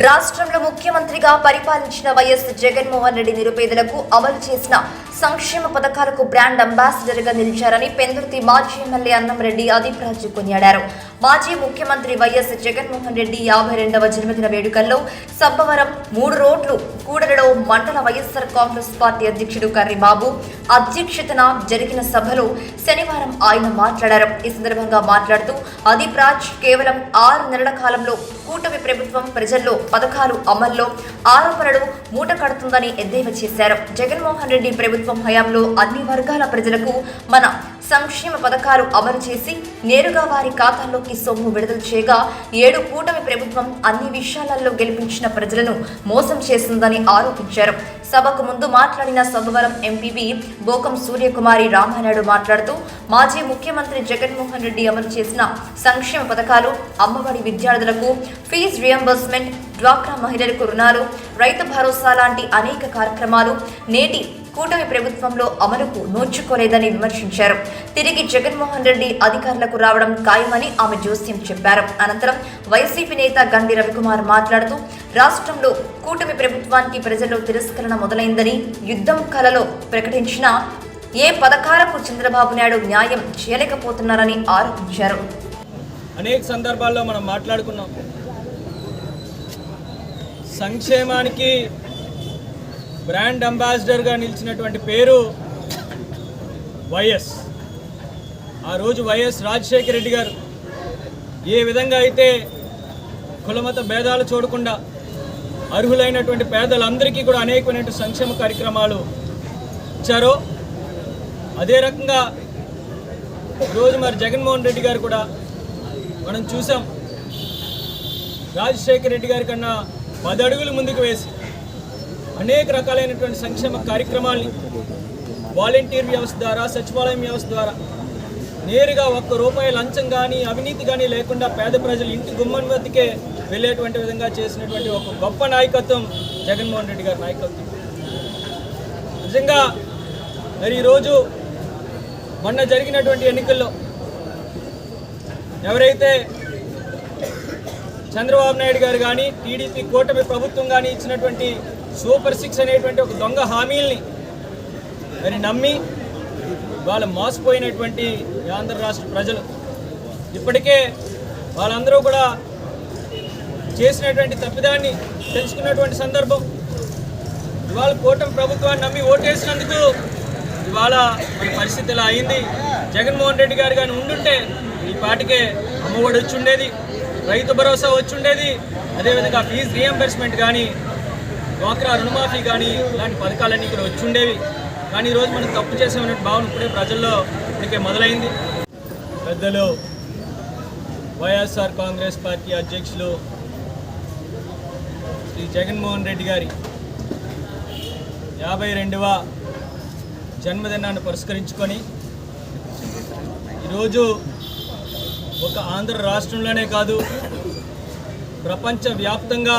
రాష్ట్రంలో ముఖ్యమంత్రిగా పరిపాలించిన వైఎస్ జగన్మోహన్ రెడ్డి నిరుపేదలకు అమలు చేసిన సంక్షేమ పథకాలకు బ్రాండ్ అంబాసిడర్గా నిలిచారని పెందుర్తి మాజీ ఎమ్మెల్యే అన్నంరెడ్డి అదిప్రాజు కొనియాడారు. మాజీ ముఖ్యమంత్రి వైఎస్ జగన్మోహన్ రెడ్డి యాభై రెండవ జన్మదిన వేడుకల్లో సబ్బవరం మూడు రోడ్లు కూడలలో మండల వైఎస్ఆర్ కాంగ్రెస్ పార్టీ అధ్యక్షుడు కర్రీబాబు అధ్యక్షతన జరిగిన సభలో శనివారం ఆయన మాట్లాడారు. ఈ సందర్భంగా మాట్లాడుతూ అదిప్రాజ్ కేవలం ఆరు నెలల కాలంలో కూటమి ప్రభుత్వం ప్రజల్లో పథకాలు అమల్లో ఆరోపణలు మూట కడుతుందని ఎద్దేవా చేశారు. జగన్మోహన్ రెడ్డి ప్రభుత్వం హయాంలో అన్ని వర్గాల ప్రజలకు మన సంక్షేమ పథకాలు అమలు చేసి నేరుగా వారి ఖాతాల్లోకి సొమ్ము విడుదల చేయగా ఏడు కూటమి ప్రభుత్వం అన్ని విషయాలలో గెలిపించిన ప్రజలను మోసం చేసిందని ఆరోపించారు. సభకు ముందు మాట్లాడిన సోమవారం ఎంపీపీ బోకం సూర్యకుమారి రామానాయుడు మాట్లాడుతూ మాజీ ముఖ్యమంత్రి జగన్మోహన్ రెడ్డి అమలు చేసిన సంక్షేమ పథకాలు అమ్మఒడి విద్యార్థులకు ఫీజు రియంబర్స్మెంట్ డ్వాక్రా మహిళలకు రుణాలు రైతు భరోసా లాంటి అనేక కార్యక్రమాలు నేటి కూటమి ప్రభుత్వంలో అమలుకు నోచుకోలేదని విమర్శించారు. తిరిగి జగన్మోహన్ రెడ్డి అధికారులకు రావడం ఖాయమని ఆమె జోస్యం చెప్పారు. అనంతరం వైసీపీ నేత గండి రవికుమార్ మాట్లాడుతూ రాష్ట్రంలో కూటమి ప్రభుత్వానికి ప్రజల్లో తిరస్కరణ మొదలైందని యుద్ధం కలలో ప్రకటించిన ఏ పథకాలకు చంద్రబాబు నాయుడు న్యాయం చేయలేకపోతున్నారని ఆరోపించారు. అనేక సందర్భాల్లో మనం మాట్లాడుకున్నాం. సంక్షేమానికి బ్రాండ్ అంబాసిడర్గా నిలిచినటువంటి పేరు వైఎస్. ఆ రోజు వైఎస్ రాజశేఖర రెడ్డి గారు ఏ విధంగా అయితే కులమత భేదాలు చూడకుండా అర్హులైనటువంటి పేదలందరికీ కూడా అనేకమైనటువంటి సంక్షేమ కార్యక్రమాలు ఇచ్చారో అదే రకంగా ఈరోజు మరి జగన్మోహన్ రెడ్డి గారు కూడా మనం చూసాం. రాజశేఖర రెడ్డి గారి కన్నా పది అడుగులు ముందుకు వేసి అనేక రకాలైనటువంటి సంక్షేమ కార్యక్రమాల్ని వాలంటీర్ వ్యవస్థ ద్వారా సచివాలయం వ్యవస్థ ద్వారా నేరుగా ఒక్క రూపాయి లంచం కానీ అవినీతి కానీ లేకుండా పేద ప్రజలు ఇంటి గుమ్మం వద్దకే వెళ్ళేటువంటి విధంగా చేసినటువంటి ఒక గొప్ప నాయకత్వం జగన్మోహన్ రెడ్డి గారి నాయకత్వం. నిజంగా మరి ఈరోజు మొన్న జరిగినటువంటి ఎన్నికల్లో ఎవరైతే చంద్రబాబు నాయుడు గారు కానీ టీడీపీ కూటమి ప్రభుత్వం కానీ ఇచ్చినటువంటి సూపర్ సిక్స్ అనేటువంటి ఒక దొంగ హామీల్ని మరి నమ్మి వాళ్ళు మోసపోయినటువంటి ఆంధ్ర రాష్ట్ర ప్రజలు. ఇప్పటికే వాళ్ళందరూ కూడా చేసినటువంటి తప్పిదాన్ని తెలుసుకున్నటువంటి సందర్భం. ఇవాళ కూటమి ప్రభుత్వాన్ని నమ్మి ఓటేసినందుకు ఇవాళ మన పరిస్థితి ఇలా అయింది. జగన్మోహన్ రెడ్డి గారు కానీ ఉండుంటే ఈ పాటికే అమ్మఒడి వచ్చి ఉండేది రైతు భరోసా వచ్చి ఉండేది. అదేవిధంగా ఫీజు రియంబర్స్మెంట్ కానీ డ్వాక్రా రుణమాఫీ కానీ ఇలాంటి పథకాలన్నీ ఇక్కడ వచ్చి ఉండేవి కానీ ఈరోజు మనం తప్పు చేసామనే భావన ఇప్పుడే ప్రజల్లో ఇప్పటికే మొదలైంది. పెద్దలు వైఎస్ఆర్ కాంగ్రెస్ పార్టీ అధ్యక్షులు శ్రీ జగన్మోహన్ రెడ్డి గారి యాభై రెండవ జన్మదినాన్ని పురస్కరించుకొని ఈరోజు ఒక ఆంధ్ర రాష్ట్రంలోనే కాదు ప్రపంచవ్యాప్తంగా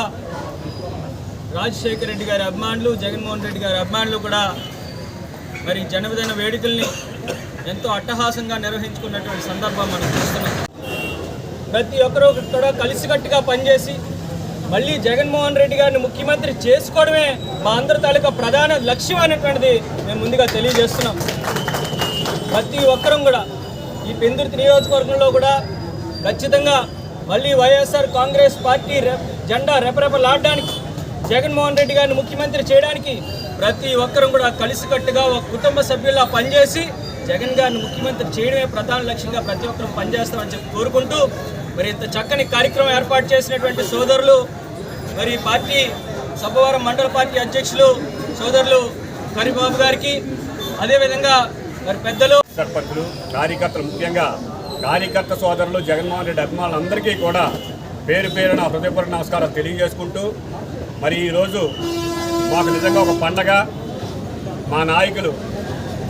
రాజశేఖర రెడ్డి గారి అభిమానులు జగన్మోహన్ రెడ్డి గారి అభిమానులు కూడా మరి జన్మదిన వేడుకల్ని ఎంతో అట్టహాసంగా నిర్వహించుకున్నటువంటి సందర్భం మనం చూస్తున్నాం. ప్రతి ఒక్కరూ కూడా కలిసికట్టుగా పనిచేసి మళ్ళీ జగన్మోహన్ రెడ్డి గారిని ముఖ్యమంత్రి చేసుకోవడమే మా అందరి తాలూకా ప్రధాన లక్ష్యం అనేటువంటిది మేము ముందుగా తెలియజేస్తున్నాం. ప్రతి ఒక్కరం కూడా ఈ పెందుర్తి నియోజకవర్గంలో కూడా ఖచ్చితంగా మళ్ళీ వైఎస్ఆర్ కాంగ్రెస్ పార్టీ రె జెండా రెపరెపలాడడానికి జగన్మోహన్ రెడ్డి గారిని ముఖ్యమంత్రి చేయడానికి ప్రతి ఒక్కరం కూడా కలిసికట్టుగా ఒక కుటుంబ సభ్యుల్లా పనిచేసి జగన్ గారిని ముఖ్యమంత్రి చేయడమే ప్రధాన లక్ష్యంగా ప్రతి ఒక్కరూ పనిచేస్తామని చెప్పి కోరుకుంటూ మరి ఇంత చక్కని కార్యక్రమం ఏర్పాటు చేసినటువంటి సోదరులు మరి పార్టీ సభవరం మండల పార్టీ అధ్యక్షులు సోదరులు కరిబాబు గారికి అదేవిధంగా మరి పెద్దలు సర్పంచులు కార్యకర్తలు ముఖ్యంగా కార్యకర్త సోదరులు జగన్మోహన్ రెడ్డి అభిమానులందరికీ కూడా పేరు పేరున హృదయపూర్వ నమస్కారం తెలియజేసుకుంటూ మరి ఈరోజు మాకు నిజంగా ఒక పండగ. మా నాయకులు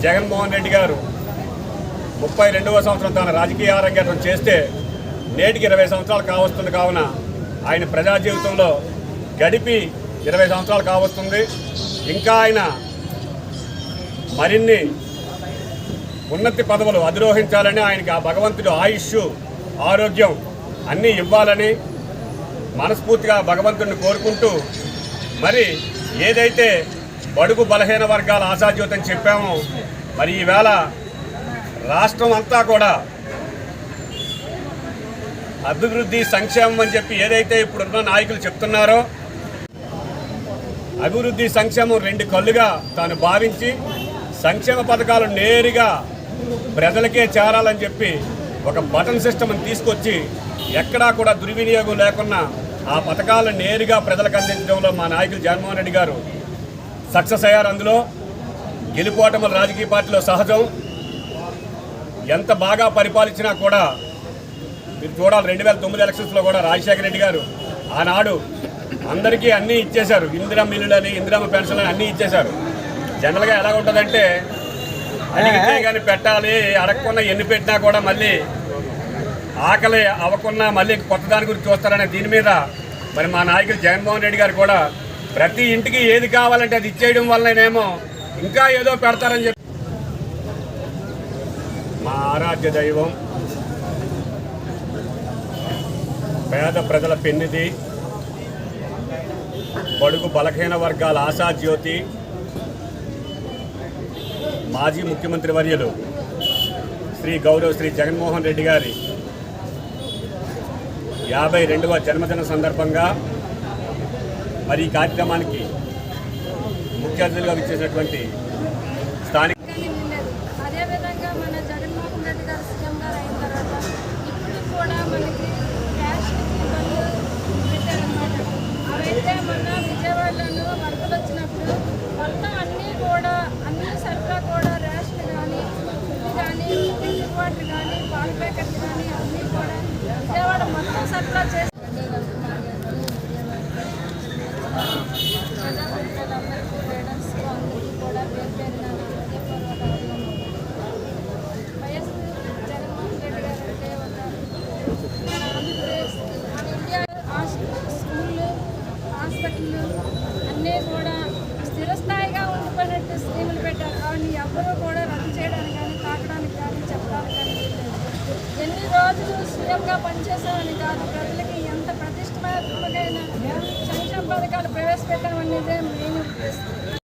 జగన్మోహన్ రెడ్డి గారు ముప్పై రెండవ సంవత్సరం తన రాజకీయ ఆరంగేటం చేస్తే నేటికి ఇరవై సంవత్సరాలు కావస్తుంది కావున ఆయన ప్రజా జీవితంలో గడిపి ఇరవై సంవత్సరాలు కావస్తుంది. ఇంకా ఆయన మరిన్ని ఉన్నతి పదవులు అధిరోహించాలని ఆయనకి ఆ భగవంతుడు ఆయుష్ ఆరోగ్యం అన్నీ ఇవ్వాలని మనస్ఫూర్తిగా భగవంతుడిని కోరుకుంటూ మరి ఏదైతే బడుగు బలహీన వర్గాల ఆశాజ్యోతం చెప్పామో మరి ఈవేళ రాష్ట్రం అంతా కూడా అభివృద్ధి సంక్షేమం అని చెప్పి ఏదైతే ఇప్పుడున్న నాయకులు చెప్తున్నారో అభివృద్ధి సంక్షేమం రెండు కళ్ళుగా తాను భావించి సంక్షేమ పథకాలు నేరుగా ప్రజలకే చేరాలని చెప్పి ఒక బటన్ సిస్టమ్ని తీసుకొచ్చి ఎక్కడా కూడా దుర్వినియోగం లేకుండా ఆ పథకాలను నేరుగా ప్రజలకు అందించడంలో మా నాయకులు జగన్మోహన్ రెడ్డి గారు సక్సెస్ అయ్యారు అందులో. గెలుపోటములు రాజకీయ పార్టీలో సహజం. ఎంత బాగా పరిపాలించినా కూడా మీరు చూడాలి రెండు వేల తొమ్మిది ఎలక్షన్స్లో కూడా రాజశేఖర రెడ్డి గారు ఆనాడు అందరికీ అన్నీ ఇచ్చేశారు. ఇందిరమ్మ ఇల్లులని ఇందిరమ్మ పెన్షన్ అని అన్నీ ఇచ్చేశారు. జనరల్గా ఎలా ఉంటుందంటే అడిగితే కానీ పెట్టాలి అడగకుండా ఎన్ని పెట్టినా కూడా మళ్ళీ ఆకలి అవ్వకుండా మళ్ళీ కొత్త దాని గురించి చూస్తారనే దీని మీద మరి మా నాయకులు జగన్మోహన్ రెడ్డి గారు కూడా ప్రతి ఇంటికి ఏది కావాలంటే అది ఇచ్చేయడం వల్లనేమో ఇంకా ఏదో పెడతారని చెప్పి మా ఆరాధ్య దైవం పేద ప్రజల పెన్నిది బడుగు బలహీన వర్గాల ఆశాజ్యోతి మాజీ ముఖ్యమంత్రి వర్యులు శ్రీ గౌరవ్ శ్రీ జగన్మోహన్ రెడ్డి గారి యాభై రెండవ జన్మదిన సందర్భంగా మరి ఈ కార్యక్రమానికి ముఖ్య అతిథులుగా విచ్చేసినటువంటి స్థానిక అదేవిధంగా మన జగన్మోహన్ రెడ్డి గారు సీఎం గారు అయిన తర్వాత ఇప్పుడు కూడా మనకి క్యాష్ పెట్టారనమాట అవైతే విజయవాడలో వరదలు వచ్చినప్పుడు మొత్తం అన్నీ కూడా అన్ని సరుకులు కూడా రేషన్ కానీ ఫుడ్ కానీ డ్రింకింగ్ వాటర్ కానీ పాల ప్యాకెట్ కానీ అన్నీ మొత్తం సరఫరా చేసి ప్రజాప్రతినిధులందరికీ లీడర్స్కి అందరికీ కూడా పేరు పేరున నా హృదయపూర్వక అభినందనలు. వైఎస్ జగన్మోహన్ రెడ్డి గారు అంటే ఒక మన ఆంధ్రప్రదేశ్ మన ఇండియా హాస్- స్కూళ్ళు హాస్పిటళ్ళు అన్నీ కూడా స్థిరస్థాయిగా ఉండిపోయినట్టు స్కీములు పెట్టారు అవన్నీ ఎవ్వరూ కూడా రద్దు చేయడానికి కానీ తాకడానికి కానీ చెప్పడానికి కానీ లేదు. ఎన్ని రోజులు సీఎంగా కాదు. ప్రజలకి ఎంత ప్రతిష్టమైన సంక్షేమ పథకాలు ప్రవేశపెట్టామనేదే మెయిన్ ఉద్దేశం